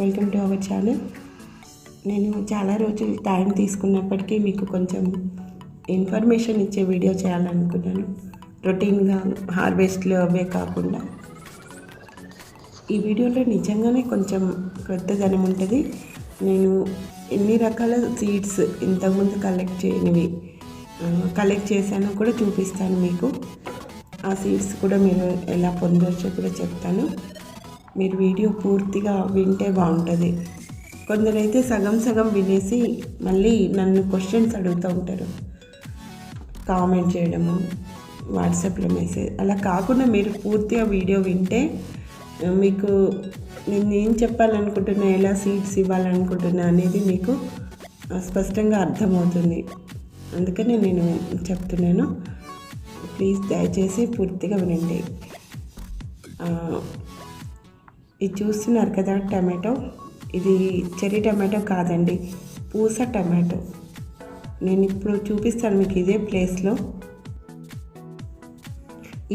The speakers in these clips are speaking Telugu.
Welcome to our channel. నేను చాలా రోజులు టైం తీసుకున్నప్పటికీ మీకు కొంచెం ఇన్ఫర్మేషన్ ఇచ్చే వీడియో చేయాలనుకున్నాను. రొటీన్గా హార్వెస్ట్లు అవే కాకుండా. ఈ వీడియోలో నిజంగానే కొంచెం కొత్తదనం ఉంటుంది. నేను ఎన్ని రకాల సీడ్స్ ఇంతకుముందు కలెక్ట్ చేయనివి కలెక్ట్ చేశానో కూడా చూపిస్తాను మీకు. ఆ సీడ్స్ కూడా మీరు ఎలా పొందవచ్చో కూడా చెప్తాను. మీరు వీడియో పూర్తిగా వింటే బాగుంటుంది. కొందరైతే సగం సగం వినేసి మళ్ళీ నన్ను క్వశ్చన్స్ అడుగుతూ ఉంటారు. కామెంట్ చేయడము వాట్సాప్లో మెసేజ్ అలా కాకుండా మీరు పూర్తిగా వీడియో వింటే మీకు నేను ఏం చెప్పాలనుకుంటున్నా ఎలా సీట్స్ ఇవ్వాలనుకుంటున్నా అనేది మీకు స్పష్టంగా అర్థమవుతుంది. అందుకనే నేను చెప్తున్నాను. ప్లీజ్ దయచేసి పూర్తిగా వినండి. ఇది చూస్తున్నారు కదా టమాటో. ఇది చెర్రీ టమాటో కాదండి పూస టమాటో. నేను ఇప్పుడు చూపిస్తాను మీకు ఇదే ప్లేస్లో.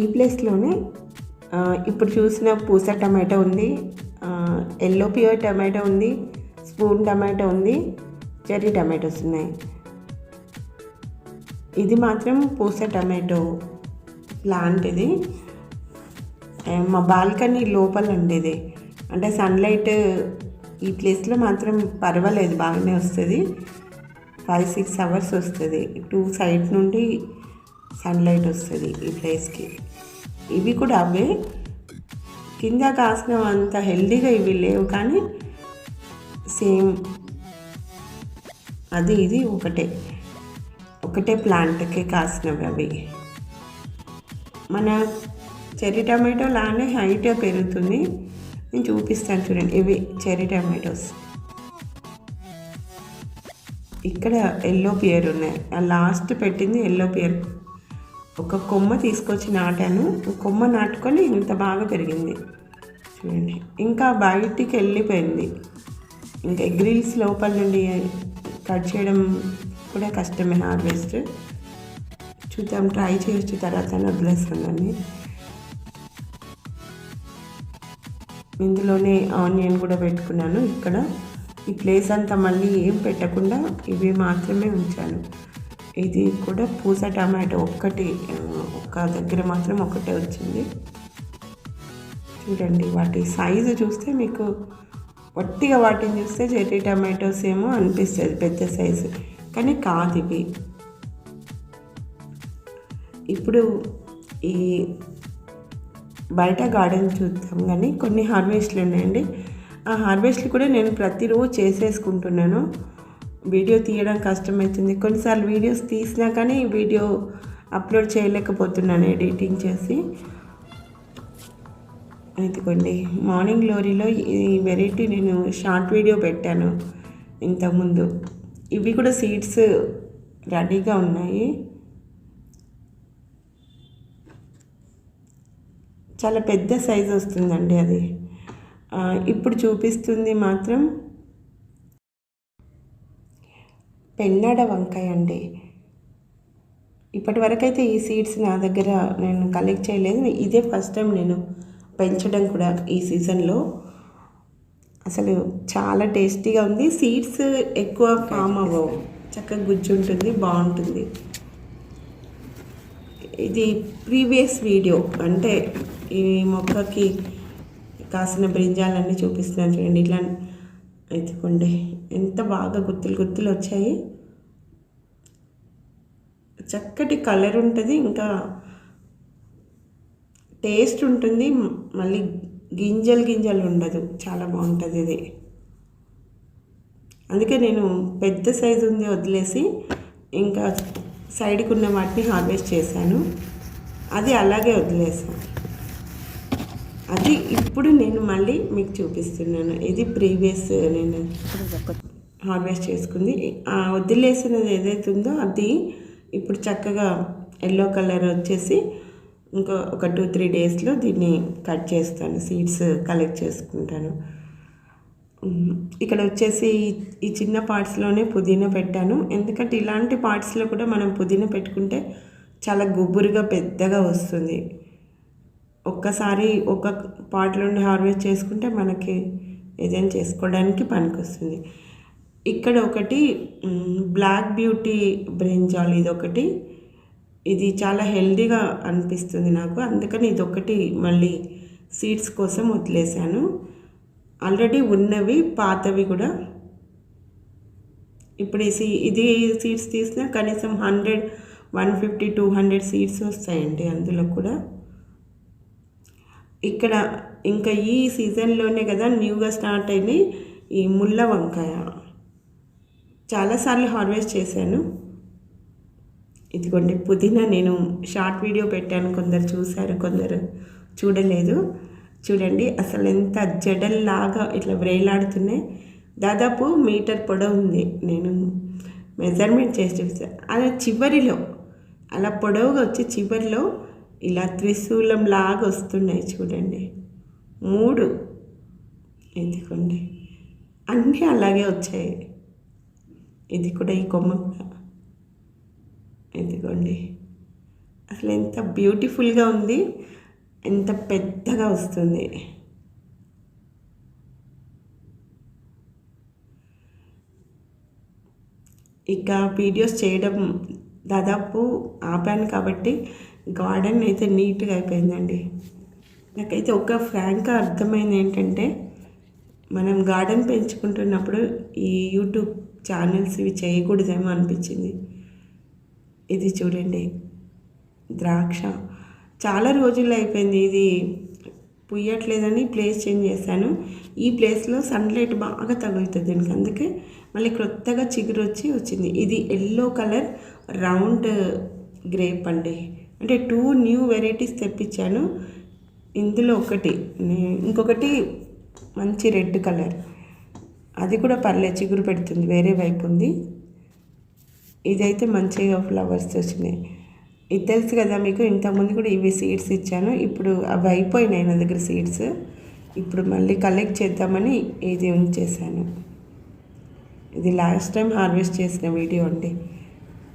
ఈ ప్లేస్లోనే ఇప్పుడు చూసిన పూస టమాటో ఉంది ఎల్లో ప్యూర్ టమాటో ఉంది స్పూన్ టమాటో ఉంది చెర్రీ టమాటోస్ ఉన్నాయి. ఇది మాత్రం పూస టమాటో ప్లాంట్ ఇది. మా బాల్కనీ లోపల ఉండేది. అంటే సన్లైట్ ఈ ప్లేస్లో మాత్రం పర్వాలేదు బాగానే వస్తుంది. ఫైవ్ సిక్స్ అవర్స్ వస్తుంది. టూ సైడ్ నుండి సన్లైట్ వస్తుంది ఈ ప్లేస్కి ఇవి కూడా అవే. కింద కాసిన అంత హెల్దీగా ఇవి లేవు కానీ సేమ్ అది ఇది ఒకటే. ఒకటే ప్లాంట్కి కాసినవి అవి. మన చెర్రీ టమాటో లానే హైట్ పెరుగుతుంది. నేను చూపిస్తాను చూడండి ఇవి చెర్రీ టమాటోస్. ఇక్కడ ఎల్లో పియర్ ఉన్నాయి. ఆ లాస్ట్ పెట్టింది ఎల్లో పియర్ ఒక కొమ్మ తీసుకొచ్చి నాటాను. కొమ్మ నాటుకొని ఇంత బాగా పెరిగింది. చూడండి ఇంకా బయటికి వెళ్ళిపోయింది. ఇంకా గ్రిల్స్ లోపల నుండి కట్ చేయడం కూడా కష్టమే హార్వెస్ట్ చూద్దాం ట్రై చేయొచ్చు తర్వాత వదిలేస్తాను దాన్ని ఇందులోనే ఆనియన్ కూడా పెట్టుకున్నాను. ఇక్కడ ఈ ప్లేస్ అంతా మళ్ళీ ఏం పెట్టకుండా ఇవి మాత్రమే ఉంచాను. ఇది కూడా పూస టమాటో ఒక్కటి ఒక్క దగ్గర మాత్రం ఒకటే వచ్చింది. చూడండి వాటి సైజు చూస్తే మీకు వట్టిగా వాటిని చూస్తే చెర్రీ టమాటోస్ ఏమో అనిపిస్తుంది పెద్ద సైజు. కానీ కాదు ఇవి. ఇప్పుడు ఈ బయట గార్డెన్ చూద్దాం కానీ కొన్ని హార్వెస్ట్లు ఉన్నాయండి. ఆ హార్వెస్ట్లు కూడా నేను ప్రతిరోజు చేసేసుకుంటున్నాను. వీడియో తీయడం కష్టమవుతుంది కొన్నిసార్లు వీడియోస్ తీసినా కానీ వీడియో అప్లోడ్ చేయలేకపోతున్నాను ఎడిటింగ్ చేసి. ఇదిగోండి మార్నింగ్ గ్లోరీలో ఈ వెరైటీ నేను షార్ట్ వీడియో పెట్టాను ఇంతకుముందు. ఇవి కూడా సీడ్స్ రెడీగా ఉన్నాయి. చాలా పెద్ద సైజ్ వస్తుందండి అది. ఇప్పుడు చూపిస్తుంది మాత్రం పెన్నాడ వంకాయ అండి. ఇప్పటి వరకైతే ఈ సీడ్స్ నా దగ్గర నేను కలెక్ట్ చేయలేదు. ఇదే ఫస్ట్ టైం నేను పెంచడం కూడా ఈ సీజన్లో. అసలు చాలా టేస్టీగా ఉంది. సీడ్స్ ఎక్కువ ఫామ్ అవ్వవు. చక్కగా గుజ్జు ఉంటుంది బాగుంటుంది. ఇది ప్రీవియస్ వీడియో. అంటే ఈ మొక్కకి కాసిన బ్రింజాలన్నీ చూపిస్తున్నాను చూడండి. ఇట్లా ఎత్తుకోండి ఎంత బాగా గుత్తులు గుత్తులు వచ్చాయి. చక్కటి కలర్ ఉంటుంది. ఇంకా టేస్ట్ ఉంటుంది. మళ్ళీ గింజలు గింజలు ఉండదు. చాలా బాగుంటుంది ఇది. అందుకే నేను పెద్ద సైజు ఉంది వదిలేసి ఇంకా సైడ్కి ఉన్న వాటిని హార్వెస్ట్ చేశాను. అది అలాగే వదిలేసాను. అది ఇప్పుడు నేను మళ్ళీ మీకు చూపిస్తున్నాను. ఇది ప్రీవియస్ నేను హార్వెస్ట్ చేసుకుంది. ఆ వదిలేసినది ఏదైతే ఉందో అది ఇప్పుడు చక్కగా ఎల్లో కలర్ వచ్చేసి ఇంకో ఒక టూ త్రీ డేస్లో దీన్ని కట్ చేస్తాను. సీడ్స్ కలెక్ట్ చేసుకుంటాను. ఇక్కడ వచ్చేసి ఈ చిన్న పార్ట్స్లోనే పుదీనా పెట్టాను. ఎందుకంటే ఇలాంటి పార్ట్స్లో కూడా మనం పుదీనా పెట్టుకుంటే చాలా గుబురుగా పెద్దగా వస్తుంది. ఒక్కసారి ఒక పార్ట్ నుండి హార్వెస్ట్ చేసుకుంటే మనకి ఏదైనా చేసుకోవడానికి పనికొస్తుంది. ఇక్కడ ఒకటి బ్లాక్ బ్యూటీ బ్రింజాల్ ఇది ఒకటి ఇది చాలా హెల్దీగా అనిపిస్తుంది నాకు. అందుకని ఇది ఒకటి మళ్ళీ సీడ్స్ కోసం వదిలేశాను. ఆల్రెడీ ఉన్నవి పాతవి కూడా. ఇప్పుడు ఈ సీ ఇది సీడ్స్ తీసినా కనీసం hundred one fifty two hundred seeds వస్తాయండి అందులో కూడా. ఇక్కడ ఇంకా ఈ సీజన్లోనే కదా న్యూగా స్టార్ట్ అయింది ఈ ముళ్ళ వంకాయ. చాలాసార్లు హార్వెస్ట్ చేశాను. ఇదిగోండి పుదీనా నేను షార్ట్ వీడియో పెట్టాను. కొందరు చూశారు కొందరు చూడలేదు. చూడండి అసలు ఎంత జడల్లాగా ఇట్లా వ్రేలాడుతున్నాయి దాదాపు మీటర్ పొడవు ఉంది. నేను మెజర్మెంట్ చేసి చూసాను అలా చివరిలో అలా పొడవుగా వచ్చి చివరిలో ఇలా త్రిశూలం లాగా వస్తున్నాయి చూడండి. మూడు. ఎందుకండి? అన్నీ అలాగే వచ్చాయి. ఇది కూడా ఈ కొమ్మ కూడా. అసలు ఎంత బ్యూటిఫుల్గా ఉంది. ఎంత పెద్దగా వస్తుంది. ఇక వీడియోస్ చేయడం దాదాపు ఆపాను కాబట్టి గార్డెన్ అయితే నీట్గా అయిపోయిందండి. నాకైతే ఒక ఫ్రాంక్గా అర్థమైంది ఏంటంటే మనం గార్డెన్ పెంచుకుంటున్నప్పుడు ఈ యూట్యూబ్ ఛానల్స్ ఇవి చేయకూడదేమో అనిపించింది. ఇది చూడండి ద్రాక్ష. చాలా రోజులు అయిపోయింది ఇది పుయ్యట్లేదని ప్లేస్ చేంజ్ చేశాను. ఈ ప్లేస్లో సన్లైట్ బాగా తగులుతుంది దీనికి. అందుకే మళ్ళీ క్రొత్తగా చిగురు వచ్చి వచ్చింది. ఇది ఎల్లో కలర్ రౌండ్ గ్రేప్ అండి. అంటే టూ న్యూ వెరైటీస్ తెప్పించాను. ఇందులో ఒకటి ఇంకొకటి మంచి రెడ్ కలర్ అది కూడా పర్లేదు చిగురు పెడుతుంది వేరే వైపు ఉంది. ఇదైతే మంచిగా ఫ్లవర్స్ వచ్చినాయి. ఇది తెలుసు కదా మీకు ఇంతకుముందు కూడా ఇవి సీడ్స్ ఇచ్చాను. ఇప్పుడు అవి అయిపోయినాయి నా దగ్గర సీడ్స్ ఇప్పుడు మళ్ళీ కలెక్ట్ చేద్దామని ఇది ఉంచేసాను ఇది లాస్ట్ టైం హార్వెస్ట్ చేసిన వీడియో అండి.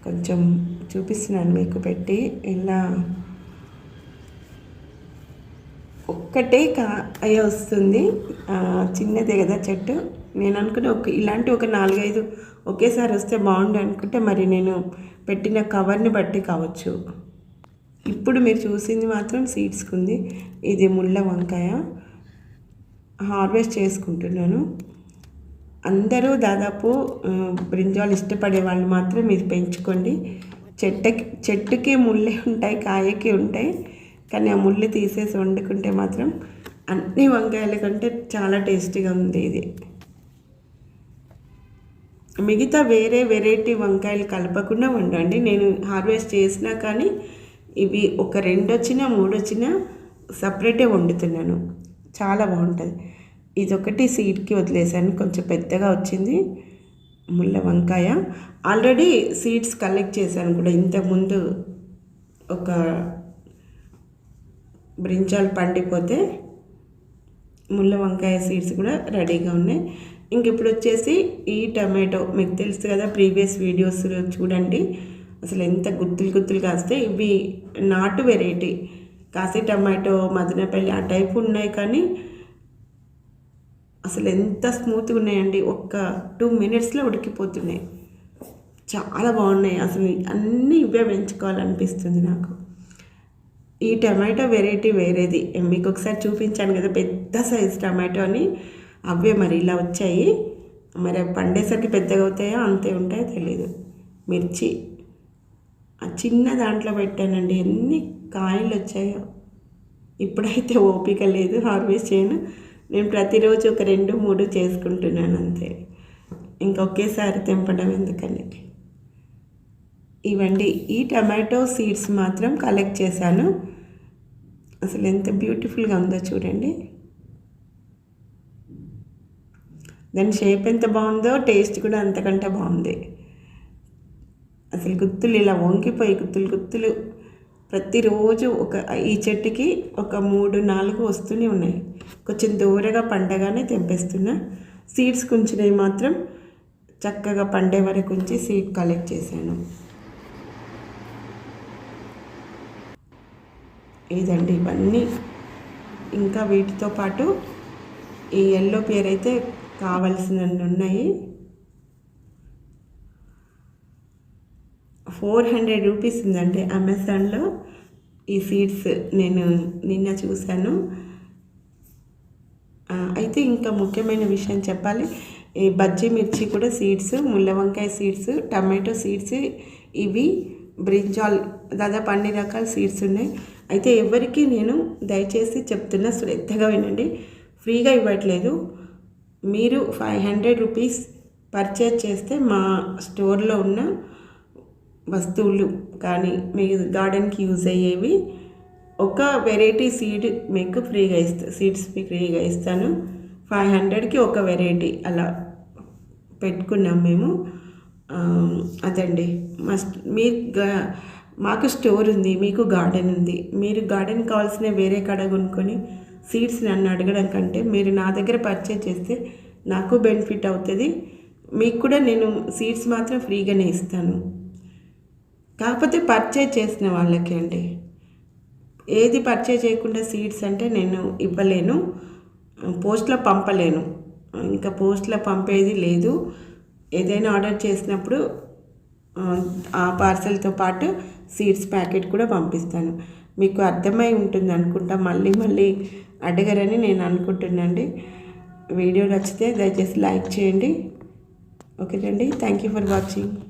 కొంచెం చూపిస్తున్నాను మీకు పెట్టి. ఇలా ఒక్కటే కాయ వస్తుంది. చిన్నదే కదా చెట్టు. నేను అనుకున్న ఒక ఇలాంటి ఒక నాలుగైదు ఒకేసారి వస్తే బాగుండు అనుకుంటే మరి నేను పెట్టిన కవర్ని బట్టి కావచ్చు. ఇప్పుడు మీరు చూసింది మాత్రం సీడ్స్కి ఉంది ఇది ముళ్ళ వంకాయ. హార్వెస్ట్ చేసుకుంటున్నాను. అందరూ దాదాపు బ్రింజాలు ఇష్టపడే వాళ్ళు మాత్రం ఇది పెంచుకోండి. చెట్టకి చెట్టుకి ముళ్ళే ఉంటాయి కాయకి ఉంటాయి. కానీ ఆ ముళ్ళు తీసేసి వండుకుంటే మాత్రం అన్ని వంకాయల కంటే చాలా టేస్టీగా ఉంది ఇది. మిగతా వేరే వెరైటీ వంకాయలు కలపకుండా వండండి. నేను హార్వెస్ట్ చేసినా కానీ ఇవి ఒక రెండు వచ్చినా మూడు వచ్చినా సపరేటే వండుతున్నాను. చాలా బాగుంటుంది. ఇదొకటి సీడ్కి వదిలేసాను. కొంచెం పెద్దగా వచ్చింది. ముళ్ళ వంకాయ. ఆల్రెడీ సీడ్స్ కలెక్ట్ చేశాను కూడా. ఇంతకుముందు ఒక బ్రింజాలు పండిపోతే ముళ్ళ వంకాయ సీడ్స్ కూడా రెడీగా ఉన్నాయి. ఇంక ఇప్పుడు వచ్చేసి ఈ టమాటో మీకు తెలుసు కదా ప్రీవియస్ వీడియోస్ చూడండి. అసలు ఎంత గుత్తులు గుత్తులు కాస్తే ఇవి నాటు వెరైటీ కాశీ టమాటో మదనపల్లి ఆ టైప్ ఉన్నాయి కానీ అసలు ఎంత స్మూత్గా ఉన్నాయండి. ఒక్క టూ మినిట్స్లో ఉడికిపోతున్నాయి. చాలా బాగున్నాయి. అసలు అన్నీ ఇవే పెంచుకోవాలనిపిస్తుంది నాకు. ఈ టమాటో వెరైటీ వేరేది. మీకు ఒకసారి చూపించాను కదా పెద్ద సైజ్ టమాటో అని అవే మరి ఇలా వచ్చాయి. మరి అవి పండేసరికి పెద్దగా అవుతాయో అంతే ఉంటాయో తెలియదు మిర్చి. ఆ చిన్న దాంట్లో పెట్టానండి. ఎన్ని కాయలు వచ్చాయో. ఇప్పుడైతే ఓపిక లేదు హార్వెస్ట్ చేయను. నేను ప్రతిరోజు ఒక రెండు మూడు చేసుకుంటున్నాను అంతే. ఇంకొకేసారి తెంపడం ఎందుకని? ఇవండి ఈ టమాటో సీడ్స్ మాత్రం కలెక్ట్ చేశాను. అసలు ఎంత బ్యూటిఫుల్గా ఉందో చూడండి. దాని షేప్ ఎంత బాగుందో టేస్ట్ కూడా అంతకంటే బాగుంది. అసలు గుత్తులు ఇలా వంకిపోయి గుత్తులు గుత్తులు ప్రతిరోజు ఒక ఈ చెట్టుకి ఒక మూడు నాలుగు వస్తూనే ఉన్నాయి. కొంచెం దూరగా పండగానే తెంపేస్తున్నా. సీడ్స్ కుంచినవి మాత్రం చక్కగా పండే వరకు ఉంచి సీడ్ కలెక్ట్ చేశాను. ఇదండి ఇవన్నీ? ఇంకా వీటితో పాటు ఈ ఎల్లో పేర్ అయితే కావాల్సినన్ని ఉన్నాయి. ఫోర్ హండ్రెడ్ రూపీస్ ఉందండి అమెజాన్లో ఈ సీడ్స్ నేను నిన్న చూశాను. అయితే ఇంకా ముఖ్యమైన విషయం చెప్పాలి. ఈ బజ్జీ మిర్చి కూడా సీడ్స్ ముళ్ళ వంకాయ సీడ్స్ టమాటో సీడ్స్ ఇవి బ్రింజాల్ దాదాపు అన్ని రకాల సీడ్స్ ఉన్నాయి. అయితే ఎవరికి నేను దయచేసి చెప్తున్నా శ్రద్ధగా వినండి. ఫ్రీగా ఇవ్వట్లేదు. మీరు ఫైవ్ హండ్రెడ్ రూపీస్ పర్చేజ్ చేస్తే మా స్టోర్లో ఉన్న వస్తువులు కానీ మీ గార్డెన్కి యూజ్ అయ్యేవి ఒక వెరైటీ సీడ్ మీకు ఫ్రీగా ఇస్తా సీడ్స్ మీకు ఫ్రీగా ఇస్తాను. ఫైవ్ హండ్రెడ్కి ఒక వెరైటీ అలా పెట్టుకున్నాం మేము. అదండి. మస్ట్ మీ గా- మాకు స్టోర్ ఉంది మీకు గార్డెన్ ఉంది. మీరు గార్డెన్ కావాల్సిన వేరే కాడ కొనుక్కొని సీడ్స్ నన్ను అడగడం కంటే మీరు నా దగ్గర పర్చేజ్ చేస్తే నాకు బెనిఫిట్ అవుతుంది. మీకు కూడా నేను సీడ్స్ మాత్రం ఫ్రీగానే ఇస్తాను. కాకపోతే పర్చేజ్ చేసిన వాళ్ళకి అండి. ఏది పర్చేజ్ చేయకుండా సీడ్స్ అంటే నేను ఇవ్వలేను. పోస్ట్లో పంపలేను. ఇంకా పోస్ట్లో పంపేది లేదు. ఏదైనా ఆర్డర్ చేసినప్పుడు ఆ, పార్సెల్తో పార్సల్తో పాటు సీడ్స్ ప్యాకెట్ కూడా పంపిస్తాను. మీకు అర్థమై ఉంటుంది అనుకుంటా మళ్ళీ మళ్ళీ అడగరని నేను అనుకుంటున్నాండి వీడియో నచ్చితే దయచేసి లైక్ చేయండి. ఓకేనండి. Thank you for watching.